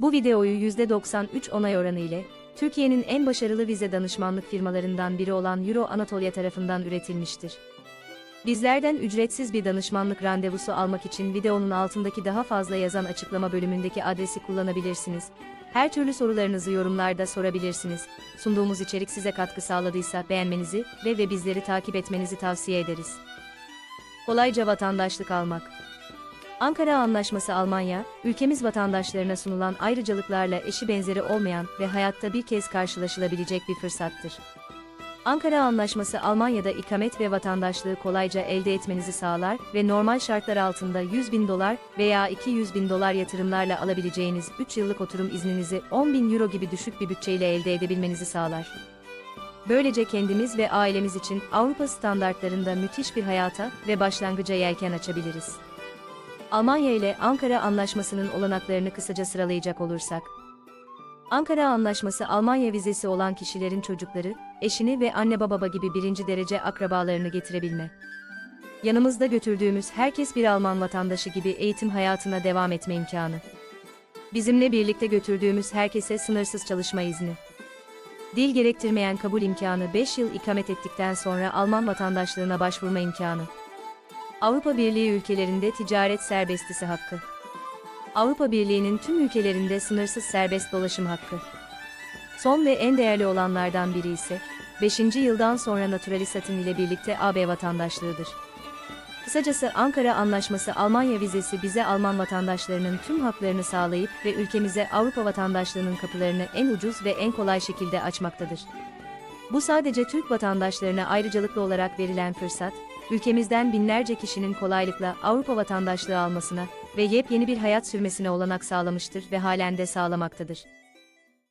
Bu videoyu %93 onay oranı ile, Türkiye'nin en başarılı vize danışmanlık firmalarından biri olan Euro Anatolia tarafından üretilmiştir. Bizlerden ücretsiz bir danışmanlık randevusu almak için videonun altındaki daha fazla yazan açıklama bölümündeki adresi kullanabilirsiniz. Her türlü sorularınızı yorumlarda sorabilirsiniz. Sunduğumuz içerik size katkı sağladıysa beğenmenizi ve ve bizleri takip etmenizi tavsiye ederiz. Kolayca vatandaşlık almak. Ankara Anlaşması Almanya, ülkemiz vatandaşlarına sunulan ayrıcalıklarla eşi benzeri olmayan ve hayatta bir kez karşılaşılabilecek bir fırsattır. Ankara Anlaşması Almanya'da ikamet ve vatandaşlığı kolayca elde etmenizi sağlar ve normal şartlar altında 100 bin dolar veya 200 bin dolar yatırımlarla alabileceğiniz 3 yıllık oturum izninizi 10 bin euro gibi düşük bir bütçeyle elde edebilmenizi sağlar. Böylece kendimiz ve ailemiz için Avrupa standartlarında müthiş bir hayata ve başlangıca yelken açabiliriz. Almanya ile Ankara Anlaşması'nın olanaklarını kısaca sıralayacak olursak, Ankara Anlaşması Almanya vizesi olan kişilerin çocukları, eşini ve anne baba gibi birinci derece akrabalarını getirebilme. Yanımızda götürdüğümüz herkes bir Alman vatandaşı gibi eğitim hayatına devam etme imkanı. Bizimle birlikte götürdüğümüz herkese sınırsız çalışma izni. Dil gerektirmeyen kabul imkanı 5 yıl ikamet ettikten sonra Alman vatandaşlığına başvurma imkanı. Avrupa Birliği ülkelerinde ticaret serbestisi hakkı. Avrupa Birliği'nin tüm ülkelerinde sınırsız serbest dolaşım hakkı. Son ve en değerli olanlardan biri ise 5. yıldan sonra naturalisatın ile birlikte AB vatandaşlığıdır. Kısacası Ankara Anlaşması Almanya vizesi bize Alman vatandaşlarının tüm haklarını sağlayıp ve ülkemize Avrupa vatandaşlığının kapılarını en ucuz ve en kolay şekilde açmaktadır. Bu sadece Türk vatandaşlarına ayrıcalıklı olarak verilen fırsat, ülkemizden binlerce kişinin kolaylıkla Avrupa vatandaşlığı almasına ve yepyeni bir hayat sürmesine olanak sağlamıştır ve halen de sağlamaktadır.